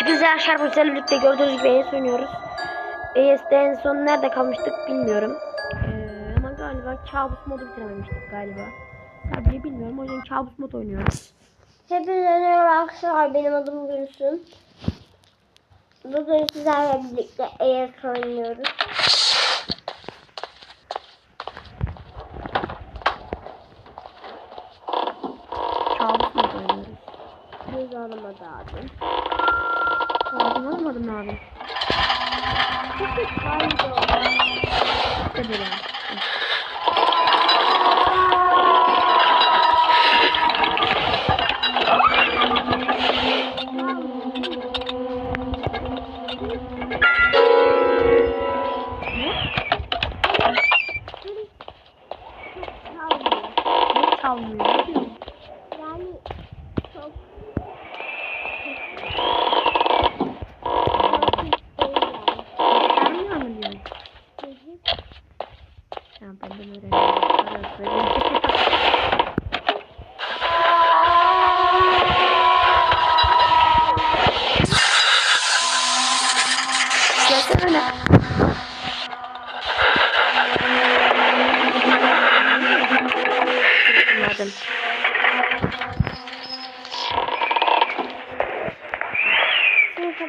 Hepinize arkadaşlar bu sizlerle birlikte gördüğünüz gibi ES oynuyoruz. ES'de en son nerede kalmıştık bilmiyorum. Ee, ama galiba kabus modu bitirememiştik galiba. Sadece bilmiyorum o yüzden kabus mod oynuyoruz. Hepinize merhaba arkadaşlar. Benim adım Gülsüm. Bugün sizlerle birlikte ES oynuyoruz. Kabus mod oynuyoruz. Göz alamadı abi. Kabus almadım abi? Çok kaydı. İşte böyle.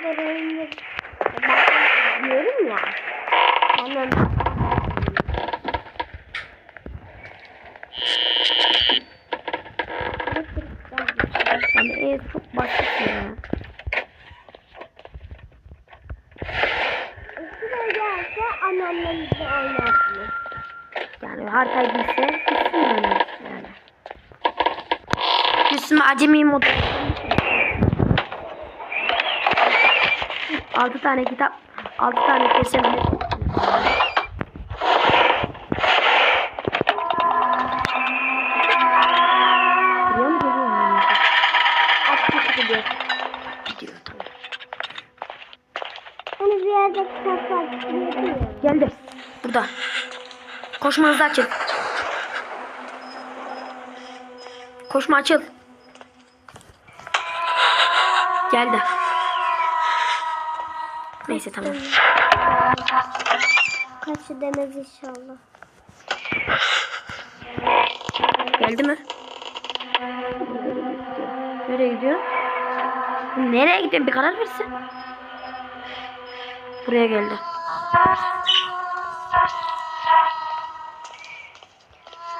Kadar diyorum ya. Hemen Yani ev çok basit ya. Şuraya gelse annemle bizi oynarsınız. Yani haritayı bilse kesin yani. Üstüme acemi mod. 6 tane kitap 6 tane kesin Geldi. Burada. Koşmanızı açın. Koşma açıl. Geldi. Neyse tamam. Kaçı demez inşallah. Geldi mi? Nereye gidiyor? Nereye gidiyor? Bir karar versin. Buraya geldi.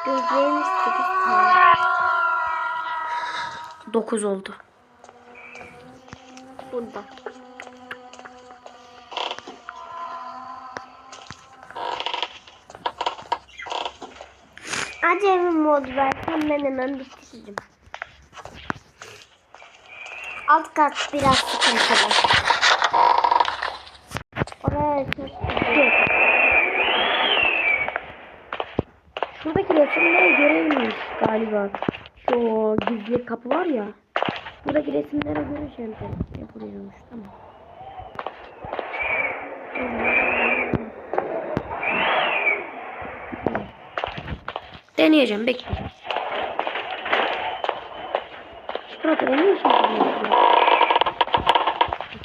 Gözlerimiz sekiz tane. 9 oldu. Burada. Acemi mod versen ben hemen bitiririm. Alt kat biraz sıkıntılı. Oraya çok gidiyor. Şuradaki resimleri görevmiş galiba. Şu gizli kapı var ya. Buradaki resimlere göre şey yapılıyormuş. Tamam. Deneyeceğim bekle. Burada ne işin?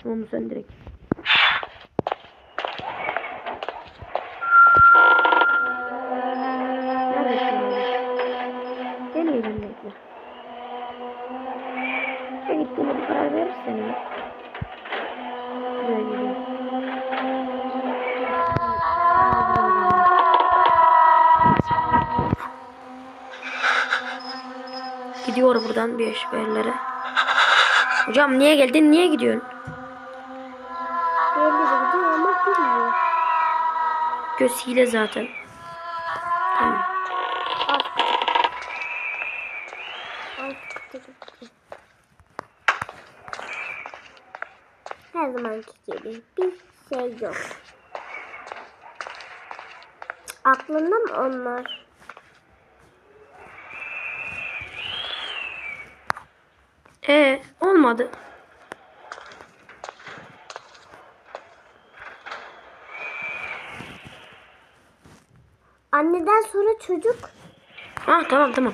Onu sen direkt. Deneyelim bekle. Ya gittiğine bir karar verirsen ya. Gidiyor buradan bir yerlere. Hocam niye geldin? Niye gidiyorsun? Gidiyor ama bilmiyor. Göz hile zaten. Tamam. Katı gitti. Her zamanki gibi bir şey yok. Aklında mı onlar? Ee, olmadı. Anneden sonra çocuk Ah tamam tamam.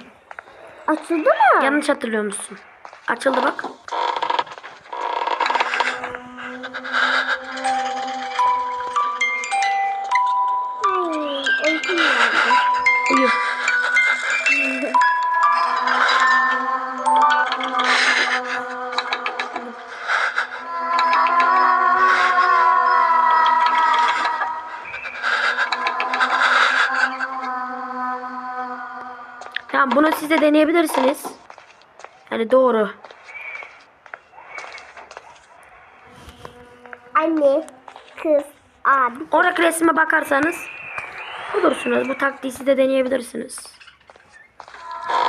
açıldı mı? Yanlış hatırlıyormuşsun. Açıldı bak. Siz de deneyebilirsiniz. Yani doğru. Anne, kız, abi. Oradaki resme bakarsanız bulursunuz. Bu taktiği siz de deneyebilirsiniz.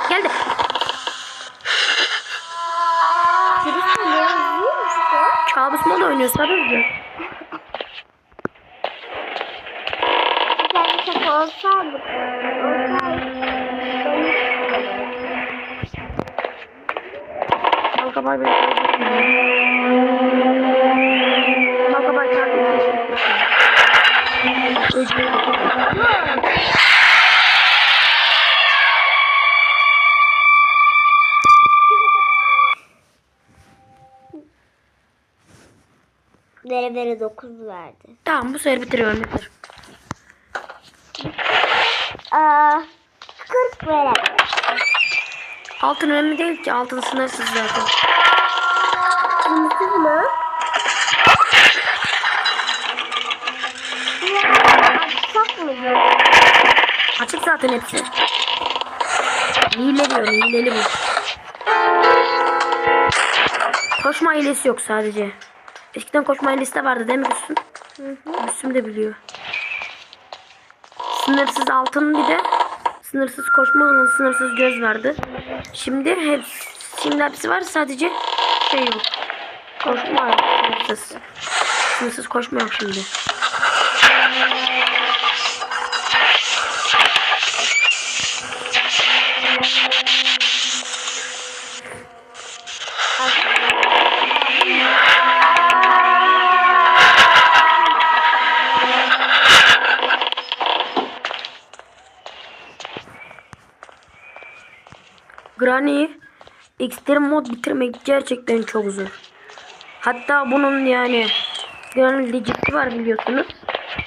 Geldi. Kabus modu oynuyor sarıldı. Güzel bir şaka olsaydı. Bay bay. Kanka bay Vere vere 9 verdi. Tamam bu sefer bitiriyorum yeter. Aa, 40 vere. Altın önemli değil ki. Altın sınırsız zaten. Sınırsız mı? Açık zaten hepsi. Hile diyor. Hileli bu. Koşma hilesi yok sadece. Eskiden koşma hilesi de vardı değil mi Müslüm? Müslüm de biliyor. Sınırsız altın bir de sınırsız koşma sınırsız göz vardı. Şimdi hepsi, şimdi hepsi var sadece şey yok. Koşma yok sınırsız. Sınırsız koşma yok şimdi. Granny Extreme mod bitirmek gerçekten çok zor. Hatta bunun yani Granny Legit'i var biliyorsunuz.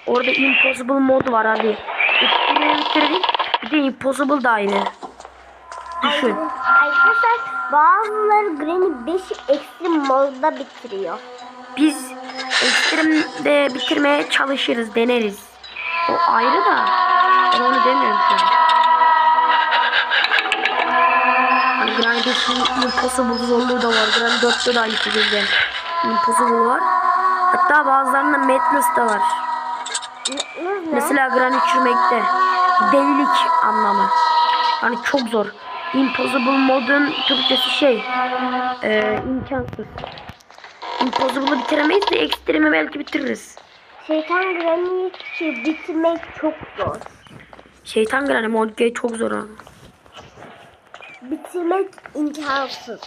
Orada Impossible mod var abi. Extreme'i bitirdik. Bir de Impossible da aynı. Düşün. Arkadaşlar bazıları Granny 5 ekstrem modda bitiriyor. Biz Extreme'de bitirmeye çalışırız, deneriz. O ayrı da. Ben onu demiyorum şu an. Impossible zorluğu da var. Granny 4'te de aynı şekilde. Impossible var. Hatta bazılarında Madness da var. Mesela Granny çürümekte. Delilik anlamı. Yani çok zor. Impossible modun Türkçesi şey. E, imkansız. Impossible'ı bitiremeyiz de Extreme'i belki bitiririz. Şeytan Granny'yi şey, bitirmek çok zor. Şeytan Granny mod çok zor ama. Bitirmek imkansız.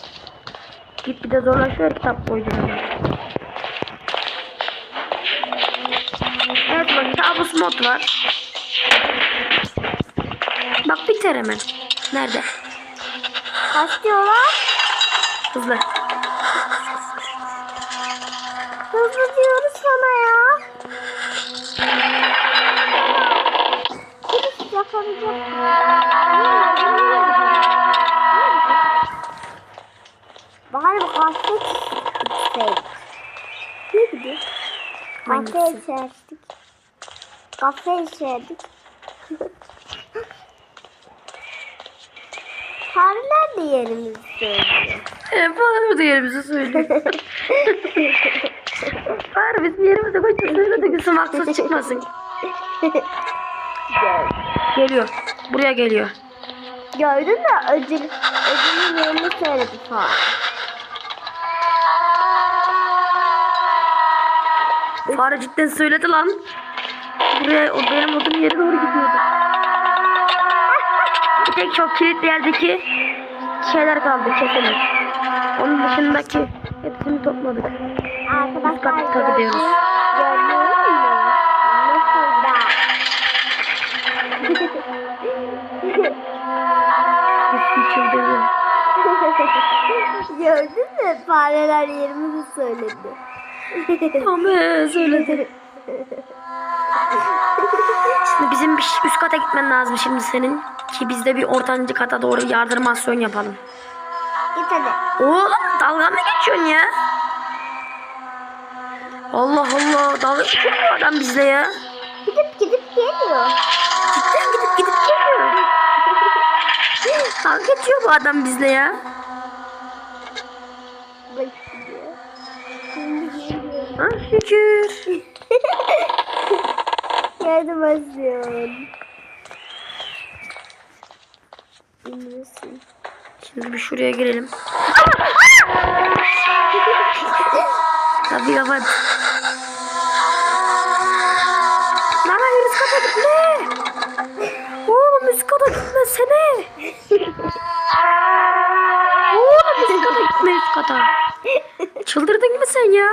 Git bir de zorlaşıyor kitap boyunca. Evet bak kabus mod var. Bak biter hemen. Nerede? Kaç diyorlar? Hızlı. Hızlı diyoruz sana ya. Birisi yakalayacak. Bari bu kahve içseydik. Ne gibi? Kahve Hangisi? içerdik. Kahve içerdik. Fareler de yerimizi söylüyor. Evet bana da yerimizi söyle. Bari bizim yerimize koysun söyle de gülsün haksız çıkmasın. Gör. Geliyor. Buraya geliyor. Gördün mü? Ödül, ödülün yerini söyledi fare. Fare cidden söyledi lan. Buraya o benim odum yere doğru gidiyordu. Bir tek çok kilitli yerdeki şeyler kaldı keselim. Onun dışındaki hepsini topladık. Arkadaşlar Takip takip ediyoruz. Gördün mü? Nasıl da? Hepsi çıldırdı. Gördün mü? Fareler yerimizi söyledi. Tamam ee, söyledi. Şimdi bizim bir üst kata gitmen lazım şimdi senin. Ki biz de bir ortancı kata doğru yardırmasyon yapalım. Git hadi. Oğlum dalga mı geçiyorsun ya? Allah Allah dalga geçiyor adam bizle ya? Gidip gidip geliyor. Cidden gidip gidip geliyor. Dalga geçiyor bu adam bizle ya. Ha şükür. Yardım. Bilmiyorsun. Şimdi bir şuraya girelim. Tabii kapat. Lan hayır üst kata gitme. Oğlum üst kata gitmesene. Oğlum üst kata gitme üst kata. Çıldırdın mı sen ya?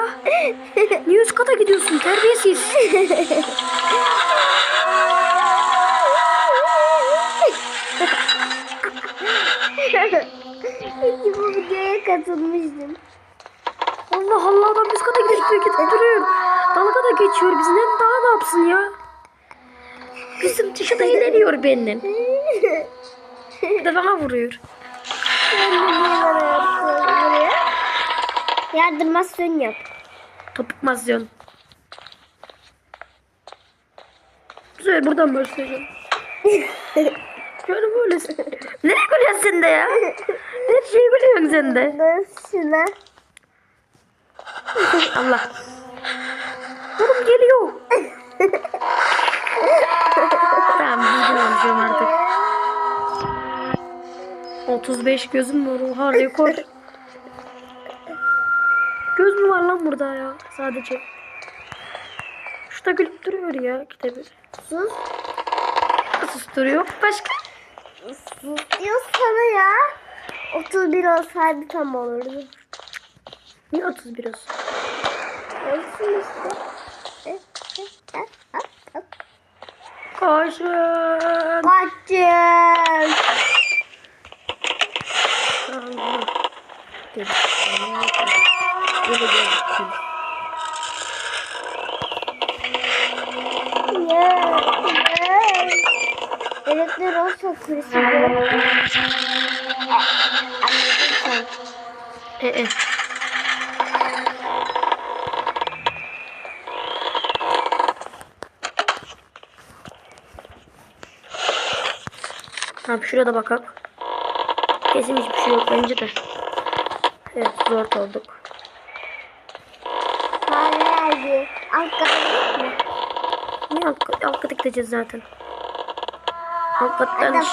Niye üst kata gidiyorsun terbiyesiz? Peki bu videoya katılmıştım. Allah Allah adam üst kata gidip gidip duruyor. Dalga da geçiyor bizi. Ne, daha ne yapsın ya? Bizim dışı da ilerliyor benden. Bir de bana vuruyor. Sen de? Yardırmasyon yap. Topuk mazyon. Güzel buradan başlayalım. Şöyle böylesin. Ne gülüyorsun sen de ya? Her şeyi biliyorsun sen de. Şuna. Allah. Oğlum geliyor. tamam artık. 35 gözüm var. Oha rekor. Mü var lan burada ya sadece? Şurada gülüp duruyor ya kitabı. Sus. Susturuyor. Başka? Sus diyor sana ya. 31 olsaydı tam olurdu. Niye 31 olsun? Olsun işte. Koşun. Kaçın. Allah. Gel. Böyle gözüküyor. Ya, ya. Bebekler olsa kulesi Anladın sen. E, e. Tamam şurada bakalım. Kesin hiçbir şey yok bence de. Evet zor olduk. Fare geldi. Alt kata gitme. Niye alt, alt kata gideceğiz zaten? Alt kattan,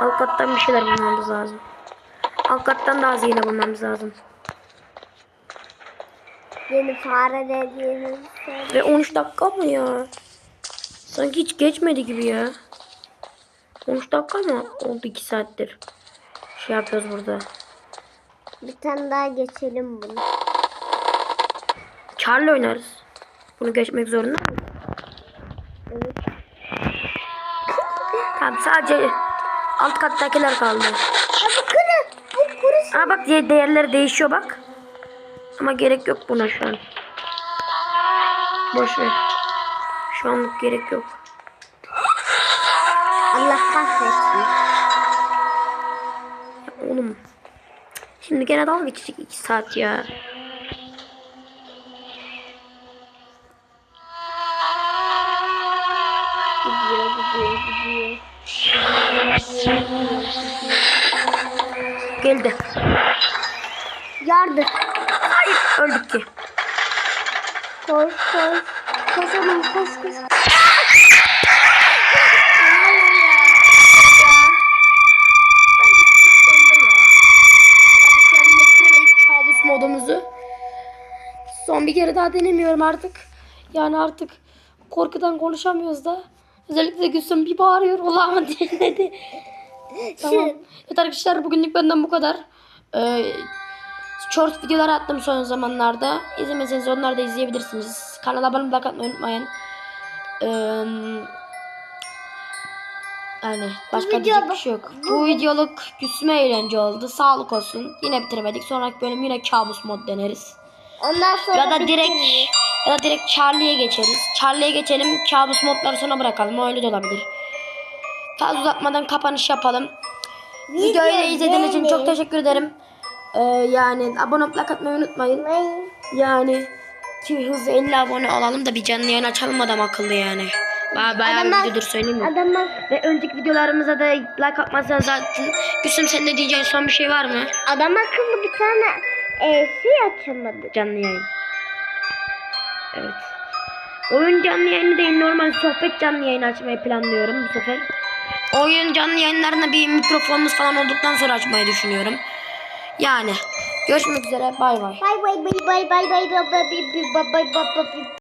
alt kattan bir şeyler bulmamız lazım. Alt kattan daha hazine bulmamız lazım. Yeni fare dediğiniz şey. Ve 13 dakika mı ya? Sanki hiç geçmedi gibi ya. 13 dakika mı oldu 2 saattir? Şey yapıyoruz burada. Bir tane daha geçelim bunu. Charlie oynarız. Bunu geçmek zorunda mı? Evet. Tamam sadece alt kattakiler kaldı. Ha bu kuru. Bu kuru. Aa bak diye değerleri değişiyor bak. Ama gerek yok buna şu an. Boş ver. Şu anlık gerek yok. Allah kahretsin. Ya oğlum. Şimdi gene dalga geçecek 2 saat ya. Geldi. Yardır. Hayır öldük ki. Koş koş. Koşalım koş koş. modumuzu. Son bir kere daha denemiyorum artık. Yani artık korkudan konuşamıyoruz da. Özellikle Gülsüm bir bağırıyor. Ulan dinledi. tamam. Evet arkadaşlar bugünlük benden bu kadar. Ee, short videolar attım son zamanlarda. İzlemeseniz onları da izleyebilirsiniz. Kanala abone olmayı unutmayın. Ee, yani başka diyecek bir şey yok. Bu videoluk güsme eğlence oldu. Sağlık olsun. Yine bitiremedik. Sonraki bölüm yine kabus mod deneriz. Ondan sonra Ya da direkt. Ya da direkt Charlie'ye geçeriz. Charlie'ye geçelim. Kabus modları sona bırakalım. Öyle de olabilir. Fazla uzatmadan kapanış yapalım. Videoyu da izlediğiniz için çok teşekkür ederim. Ee, yani abone olup like atmayı unutmayın. Yani ki hızlı 50 abone olalım da bir canlı yayın açalım adam akıllı yani. Ba bayağı bir Adam- videodur söyleyeyim mi? Adam bak, Ve önceki videolarımıza da like atmazsanız zaten. Gülsüm senin de diyeceğin son bir şey var mı? adam akıllı bir tane e, şey açamadı. Canlı yayın. Evet. Oyun canlı yayını değil normal sohbet canlı yayını açmayı planlıyorum bu sefer. Oyun canlı yayınlarına bir mikrofonumuz falan olduktan sonra açmayı düşünüyorum. Yani görüşmek üzere bay bay. Bye bye bye bye bye bye bye bye bye bye bye bye bye.